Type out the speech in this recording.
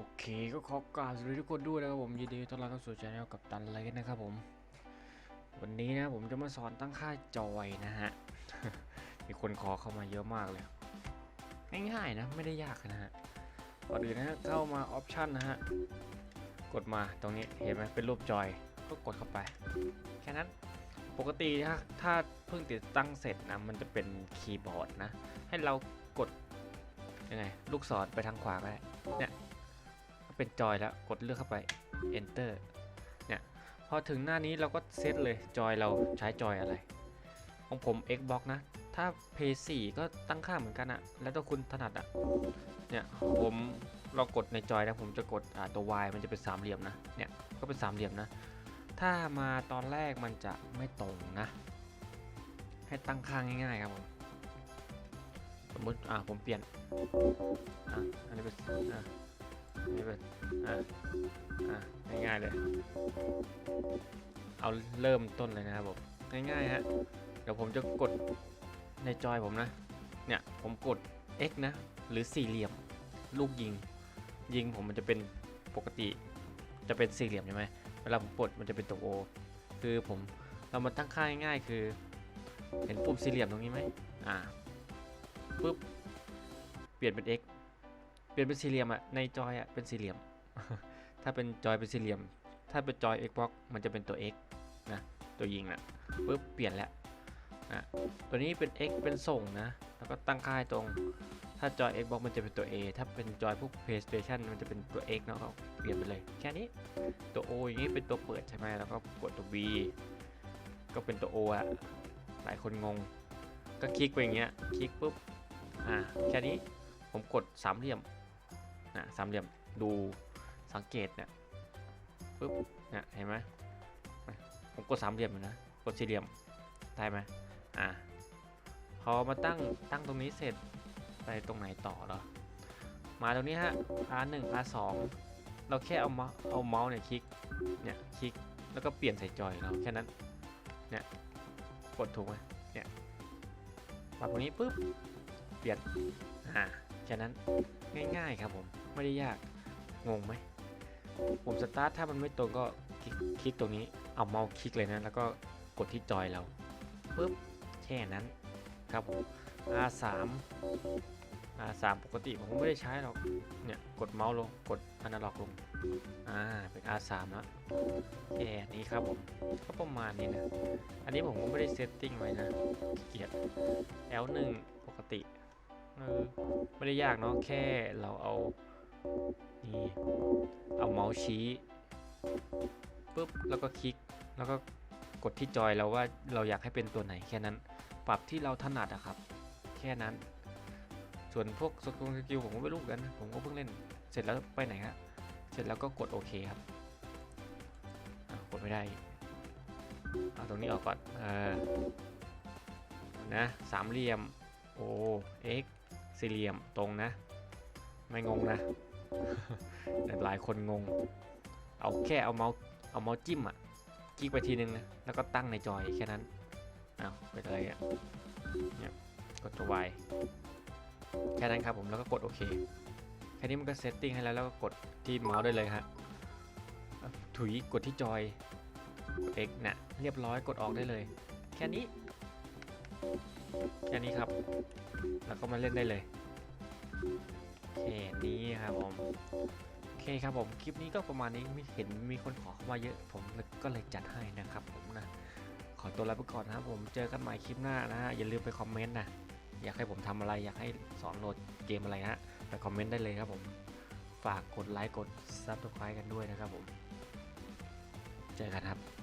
โอเคก็ขอกราบสวัสดีทุกคนด้วยนะครับผมยินดีต้อนรับเข้าสู่ช anel กับตันไลท์นะครับผม วันนี้นะผมจะมาสอนตั้งค่าจอยนะฮะ มีคนขอเข้ามาเยอะมากเลย ง่ายๆนะไม่ได้ยากนะฮะก่อนอื่นนะฮะเข้ามาออปชันนะฮะ กดมาตรงนี้เห็นไหมเป็นรูปจอยก็กดเข้าไปแค่นั้นปกติถ้าถ้าเพิ่งติดตั้งเสร็จนะมันจะเป็นคีย์บอร์ดนะ ให้เรากดยังไงลูกศรไปทางขวาก็ได้เนี่ย เป็นจอยแล้วกดเลือกเข้าไป enter เนี่ยพอถึงหน้านี้เราก็เซตเลยจอยเราใช้จอยอะไร ของผม Xbox นะ ถ้า PS4 ก็ตั้งค่าเหมือนกันอะแล้วถ้าคุณถนัดอะเนี่ยผมเรากดในจอยนะผมจะกดตัว Y มันจะเป็นสามเหลี่ยมนะเนี่ยก็เป็นสามเหลี่ยมนะ ถ้ามาตอนแรกมันจะไม่ตรงนะ ให้ตั้งค่าง่ายๆครับผมสมมติอ่าผมเปลี่ยนอะอันนี้เป็นอะ นนี้เป็นอะอะง่ายๆเลย เอาเริ่มต้นเลยนะครับผม ง่ายๆฮะ เดี๋ยวผมจะกดในจอยผมนะ เนี่ย ผมกด X นะ หรือสี่เหลี่ยม ลูกยิง ยิงผมมันจะเป็นปกติ จะเป็นสี่เหลี่ยมใช่ไหมเวลาผมกดมันจะเป็นตัว O คือผมเรามาตั้งค่าง่ายๆ คือ เห็นปุ่มสี่เหลี่ยมตรงนี้ไหมอ่าปุ๊บ เปลี่ยนเป็น x ลี่ยนเป็นสี่เหลี่ยมอะในจอยอะเป็นสี่เหลี่ยม ถ้าเป็นจอยเป็นสี่เหลี่ยม ถ้าเป็นจอย Xbox มันจะเป็นตัว x นะตัวยิงนะปุ๊บเปลี่ยนแล้วนะตัวนี้เป็น x เป็นส่งนะแล้วก็ตั้งค่าให้ตรง ถ้าจอย Xbox มันจะเป็นตัว A ถ้าเป็นจอยพวก PlayStation มันจะเป็นตัว X เนาะเปลี่ยนไปเลย แค่นี้ตัว O อย่างนี้เป็นตัวเปิดใช่ไหมแล้วก็กดตัว V ก็เป็นตัว O อะหลายคนงง ก็คลิกไปอย่างเงี้ยคลิกปุ๊บอ่าแค่นี้ผมกดสามเหลี่ยม นะสามเหลี่ยมดูสังเกตเนี่ยปุ๊บเนี่ยเห็นไหมผมกดสามเหลี่ยมอยู่นะกดสี่เหลี่ยมได้ไหมอ่าพอมาตั้งตั้งตรงนี้เสร็จไปตรงไหนต่อเหรอมาตรงนี้ฮะ R1 R2 เราแค่เอาเมาส์เอาเมาส์เนี่ยคลิกเนี่ยคลิกแล้วก็เปลี่ยนใส่จอยเราแค่นั้นเนี่ยกดถูกไหมเนี่ยปรับตรงนี้ปุ๊บเปลี่ยนอ่าแค่นั้นง่ายๆครับผมไม่ได้ยาก งงไหมปุ่มสตาร์ทถ้ามันไม่ตรงก็คลิกตรงนี้ เอาเมาส์คลิกเลยนะ แล้วก็กดที่จอยเราปุ๊บ แค่นั้น ครับผม R3 R3 ปกติผมไม่ได้ใช้หรอก เนี่ย กดเมาส์ลง กดอนาล็อกลง อ่า เป็น R3 แล้วแค่นี้ครับผม ก็ประมาณนี้นะ อันนี้ผมก็ไม่ได้เซตติ้งไว้นะ เกียจ L1 ปกติ เออ ไม่ได้ยากเนาะ แค่เราเอา นี่เอาเมาส์ชี้ปุ๊บแล้วก็คลิกแล้วก็กดที่จอยเราว่าเราอยากให้เป็นตัวไหนแค่นั้น ปรับที่เราถนัดอะครับ แค่นั้น ส่วนพวกสกุลสกิลผมก็ไม่รู้เหมือนกัน ผมก็เพิ่งเล่นเสร็จแล้วไปไหนฮะเสร็จแล้วก็กดโอเคครับกดไม่ได้เอาตรงนี้ออกก่อนเออนะสามเหลี่ยม O X สี่เหลี่ยมตรงนะ ไม่งงนะ หลายคนงง เอาแค่เอาเมาส์เอาเมาส์จิ้มอะคลิกไปทีนึงนะแล้วก็ตั้งในจอยแค่นั้นเอาเป็นอะไรอะเนี่ยกดตัว Y แค่นั้นครับผมแล้วก็กดโอเคแค่นี้มันก็เซตติ้งให้แล้วแล้วก็กดที่เมาส์ได้เลยฮะถุยกดที่จอยกด X นะเรียบร้อยกดออกได้เลย แค่นี้ แค่นี้ครับ แล้วก็มาเล่นได้เลย แค่นี้ครับผมโอเคครับผมคลิปนี้ก็ประมาณนี้มีเห็นมีคนขอเข้ามาเยอะ ผมก็เลยจัดให้นะครับผมนะขอตัวลาไปก่อนนะครับผมเจอกันใหม่คลิปหน้านะฮะอย่าลืมไปคอมเมนต์นะอยากให้ผมทำอะไรอยากให้สอนโหลดเกมอะไรฮะไปคอมเมนต์ได้เลยครับผมฝากกดไลค์กดซับสไครต์กันด้วยนะครับผม เจอกันครับ